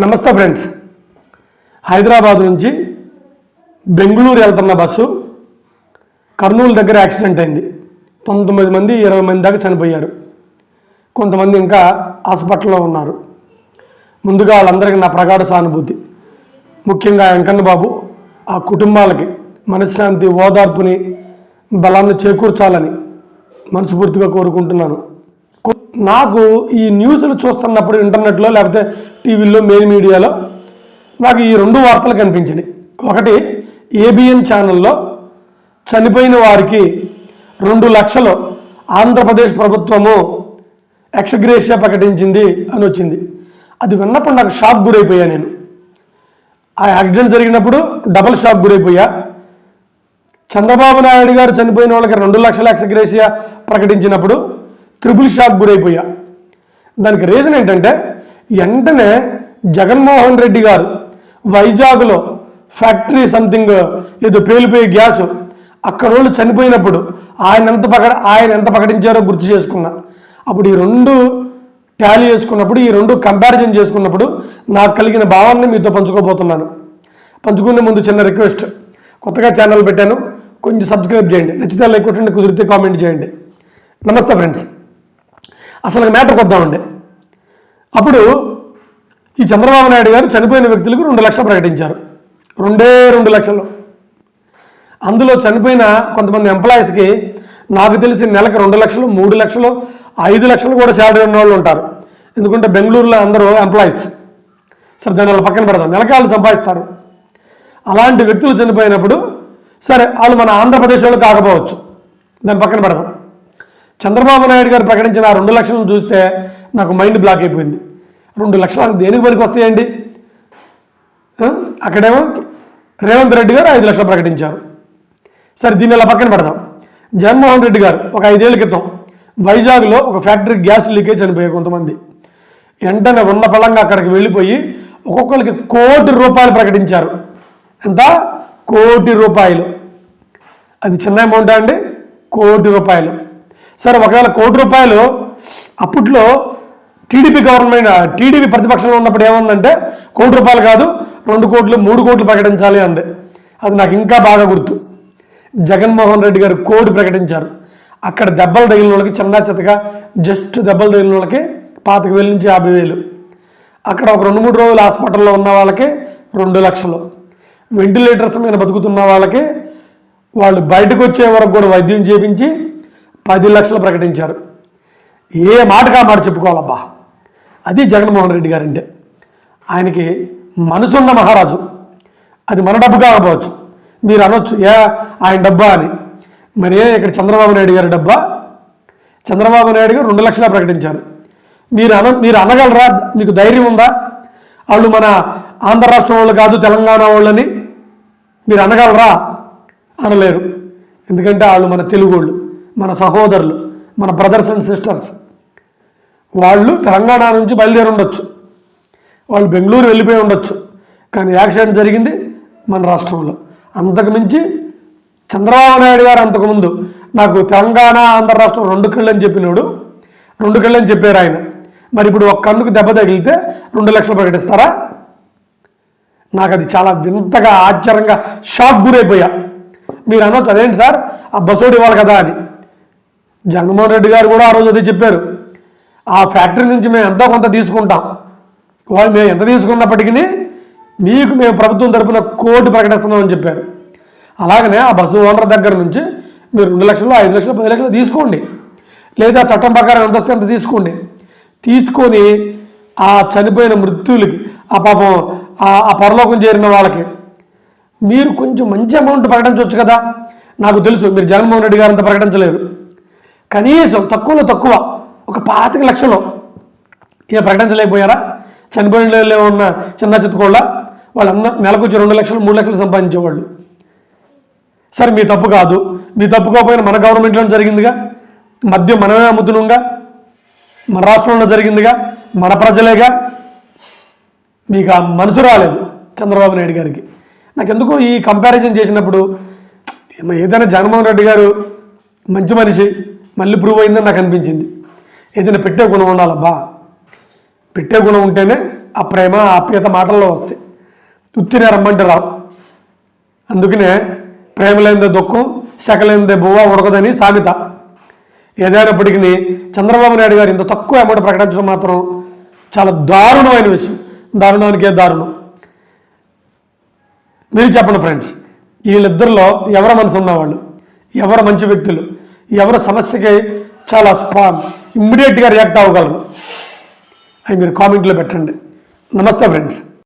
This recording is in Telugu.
నమస్తే ఫ్రెండ్స్. హైదరాబాద్ నుంచి బెంగళూరు వెళ్తున్న బస్సు కర్నూలు దగ్గర యాక్సిడెంట్ అయింది. పంతొమ్మిది మంది ఇరవై మంది దాకా చనిపోయారు. కొంతమంది ఇంకా హాస్పిటల్లో ఉన్నారు. ముందుగా వాళ్ళందరికీ నా ప్రగాఢ సానుభూతి. ముఖ్యంగా వెంకన్న బాబు ఆ కుటుంబాలకి మనశ్శాంతి ఓదార్పుని బలాన్ని చేకూర్చాలని మనస్ఫూర్తిగా కోరుకుంటున్నాను. నాకు ఈ న్యూస్లు చూస్తున్నప్పుడు ఇంటర్నెట్లో లేకపోతే టీవీలో మెయిన్ మీడియాలో నాకు ఈ రెండు వార్తలు కనిపించినాయి. ఒకటి ఏబిఎన్ ఛానల్లో చనిపోయిన వారికి రెండు లక్షలు ఆంధ్రప్రదేశ్ ప్రభుత్వము ఎక్స్గ్రేషియా ప్రకటించింది అని వచ్చింది. అది విన్నప్పుడు నాకు షాక్ గురైపోయా నేను. ఆ యాక్సిడెంట్ జరిగినప్పుడు డబల్ షాక్ గురైపోయా. చంద్రబాబు నాయుడు గారు చనిపోయిన వాళ్ళకి రెండు లక్షల ఎక్స్గ్రేషియా ప్రకటించినప్పుడు త్రిపుల్ షాక్ గురైపోయా. దానికి రీజన్ ఏంటంటే వెంటనే జగన్మోహన్ రెడ్డి గారు వైజాగ్లో ఫ్యాక్టరీ సంథింగ్ ఏదో పేలిపోయే గ్యాస్ అక్కడ వాళ్ళు చనిపోయినప్పుడు ఆయన ఎంత పక ఆయన ఎంత ప్రకటించారో గుర్తు చేసుకున్నా. అప్పుడు ఈ రెండు ట్యాలీ చేసుకున్నప్పుడు ఈ రెండు కంపారిజన్ చేసుకున్నప్పుడు నాకు కలిగిన భావాన్ని మీతో పంచుకోబోతున్నాను. పంచుకునే ముందు చిన్న రిక్వెస్ట్ కొత్తగా ఛానల్ పెట్టాను. కొంచెం సబ్స్క్రైబ్ చేయండి. నచ్చితే లైక్ కొట్టండి. కుదిరితే కామెంట్ చేయండి. నమస్తే ఫ్రెండ్స్ అసలు మ్యాటర్కి వద్దామండి అప్పుడు ఈ చంద్రబాబు నాయుడు గారు చనిపోయిన వ్యక్తులకు రెండు లక్షలు ప్రకటించారు. రెండే రెండు లక్షలు. అందులో చనిపోయిన కొంతమంది ఎంప్లాయీస్కి నాకు తెలిసి నెలకు రెండు లక్షలు మూడు లక్షలు ఐదు లక్షలు కూడా శాలరీ ఉన్న వాళ్ళు ఉంటారు. ఎందుకంటే బెంగళూరులో అందరూ ఎంప్లాయీస్ సరే దాని వాళ్ళ పక్కన పెడదాం. నెలకి వాళ్ళు సంపాదిస్తారు. అలాంటి వ్యక్తులు చనిపోయినప్పుడు సరే వాళ్ళు మన ఆంధ్రప్రదేశ్ వాళ్ళు కాకపోవచ్చు. దాని పక్కన పెడదాం. చంద్రబాబు నాయుడు గారు ప్రకటించిన ఆ రెండు లక్షలను చూస్తే నాకు మైండ్ బ్లాక్ అయిపోయింది. రెండు లక్షలు దేనికి పనికి వస్తాయండి? అక్కడేమో రేవంత్ రెడ్డి గారు ఐదు లక్షలు ప్రకటించారు. సరే దీన్ని ఇలా పక్కన పెడదాం. జగన్మోహన్ రెడ్డి గారు ఒక ఐదేళ్ళ క్రితం వైజాగ్లో ఒక ఫ్యాక్టరీ గ్యాస్ లీకేజ్ చనిపోయారు కొంతమంది. వెంటనే ఉన్న పలంగా అక్కడికి వెళ్ళిపోయి ఒక్కొక్కరికి కోటి రూపాయలు ప్రకటించారు. ఎంత? కోటి రూపాయలు. అది చిన్న అమౌంటా అండి? కోటి రూపాయలు. సార్ ఒకవేళ కోటి రూపాయలు అప్పట్లో టీడీపీ గవర్నమెంట్ టీడీపీ ప్రతిపక్షంలో ఉన్నప్పుడు ఏముందంటే కోటి రూపాయలు కాదు రెండు కోట్లు మూడు కోట్లు ప్రకటించాలి అంది. అది నాకు ఇంకా బాగా గుర్తు. జగన్మోహన్ రెడ్డి గారు కోటి ప్రకటించారు. అక్కడ దెబ్బలు తగిలిన వాళ్ళకి చిన్న చితగా జస్ట్ దెబ్బలు తగిలిన వాళ్ళకి పాతిక వేల నుంచి యాభై వేలు. అక్కడ ఒక రెండు మూడు రోజులు హాస్పిటల్లో ఉన్న వాళ్ళకి రెండు లక్షలు. వెంటిలేటర్స్ మీద బతుకుతున్న వాళ్ళకి వాళ్ళు బయటకు వచ్చే వరకు కూడా వైద్యం చేపించి పది లక్షలు ప్రకటించారు. ఏ మాటగా మాట చెప్పుకోవాలబ్బా? అది జగన్మోహన్ రెడ్డి గారంటే. ఆయనకి మనసున్న మహారాజు. అది మన డబ్బు కాకపోవచ్చు. మీరు అనొచ్చు ఏ ఆయన డబ్బా అని. మరి ఏ ఇక్కడ చంద్రబాబు నాయుడు గారి డబ్బా? చంద్రబాబు నాయుడు గారు రెండు లక్షల ప్రకటించారు. మీరు అన మీరు అనగలరా? మీకు ధైర్యం ఉందా? వాళ్ళు మన ఆంధ్ర రాష్ట్రం వాళ్ళు కాదు తెలంగాణ వాళ్ళని మీరు అనగలరా? అనలేరు. ఎందుకంటే వాళ్ళు మన తెలుగు వాళ్ళు. మన సహోదరులు మన బ్రదర్స్ అండ్ సిస్టర్స్ వాళ్ళు తెలంగాణ నుంచి బయలుదేరి ఉండొచ్చు. వాళ్ళు బెంగళూరు వెళ్ళిపోయి ఉండొచ్చు. కానీ యాక్సిడెంట్ జరిగింది మన రాష్ట్రంలో. అంతకు మించి చంద్రబాబు నాయుడు గారు అంతకుముందు నాకు తెలంగాణ ఆంధ్ర రాష్ట్రం రెండు కళ్ళు అని చెప్పినాడు. రెండు కళ్ళు అని చెప్పారు ఆయన. మరి ఇప్పుడు ఒక కన్నుకు దెబ్బ తగిలితే రెండు లక్షలు ప్రకటిస్తారా? నాకు అది చాలా వింతగా ఆశ్చర్యంగా షాక్ గురైపోయా. మీరు అనొచ్చు అదేంటి సార్? ఆ బసోడి ఇవ్వాలి కదా అని. జగన్మోహన్ రెడ్డి గారు కూడా ఆ రోజు అదే చెప్పారు. ఆ ఫ్యాక్టరీ నుంచి మేము ఎంతో కొంత తీసుకుంటాం. వాళ్ళు మేము ఎంత తీసుకున్నప్పటికీ మీకు మేము ప్రభుత్వం తరపున కోటి ప్రకటిస్తున్నామని చెప్పారు. అలాగనే ఆ బస్సు ఓనర్ దగ్గర నుంచి మీరు రెండు లక్షలు ఐదు లక్షలు పది లక్షలు తీసుకోండి. లేదా చట్టం ప్రకారం ఎంత వస్తే అంత తీసుకోండి. తీసుకొని ఆ చనిపోయిన మృత్యులకి ఆ పాపం ఆ- ఆ పరలోకం చేరిన వాళ్ళకి మీరు కొంచెం మంచి అమౌంట్ ప్రకటించవచ్చు కదా? నాకు తెలుసు మీరు జగన్మోహన్ రెడ్డి గారు అంత ప్రకటించలేరు కనీసం తక్కువలో తక్కువ ఒక పాతిక లక్షలు. ఇక ప్రకటించలేకపోయారా? చనిపోయిన ఉన్న చిన్న చిత్తకోళ్ళ వాళ్ళందరూ నెలకు రెండు లక్షలు మూడు లక్షలు సంపాదించేవాళ్ళు. సరే మీ తప్పు కాదు. మీ తప్పు కాకపోయినా మన గవర్నమెంట్లో జరిగిందిగా. మద్యం మనమే అమ్ముతున్నాంగా. మన రాష్ట్రంలో జరిగిందిగా. మన ప్రజలేగా. మీకు ఆ మనసు రాలేదు చంద్రబాబు నాయుడు గారికి. నాకు ఎందుకో ఈ కంపారిజన్ చేసినప్పుడు ఏదైనా జగన్మోహన్ రెడ్డి గారు మంచి మనిషి. మళ్ళీ ప్రూవ్ అయిందని నాకు అనిపించింది. ఏదైనా పెట్టే గుణం ఉండాలబ్బా పెట్టే గుణం ఉంటేనే ఆ ప్రేమ ఆప్యత మాటల్లో వస్తాయి. ఉత్తినే రమ్మంటే రావు. అందుకనే ప్రేమ లేనిదే దుఃఖం శకలేనిదే బువ్వ ఉడకదని సామెత. ఏదైనప్పటికీ చంద్రబాబు నాయుడు గారు ఇంత తక్కువ అమౌంట్ ప్రకటించడం మాత్రం చాలా దారుణమైన విషయం. దారుణానికే దారుణం. మీరు చెప్పండి ఫ్రెండ్స్ వీళ్ళిద్దరిలో ఎవరు మనసు ఉన్నవాళ్ళు ఎవరు మంచి వ్యక్తులు? ఎవరు సమస్యకి చాలా స్పా ఇమ్మీడియట్గా రియాక్ట్ అవ్వగలరు అవి మీరు కామెంట్లో పెట్టండి. నమస్తే ఫ్రెండ్స్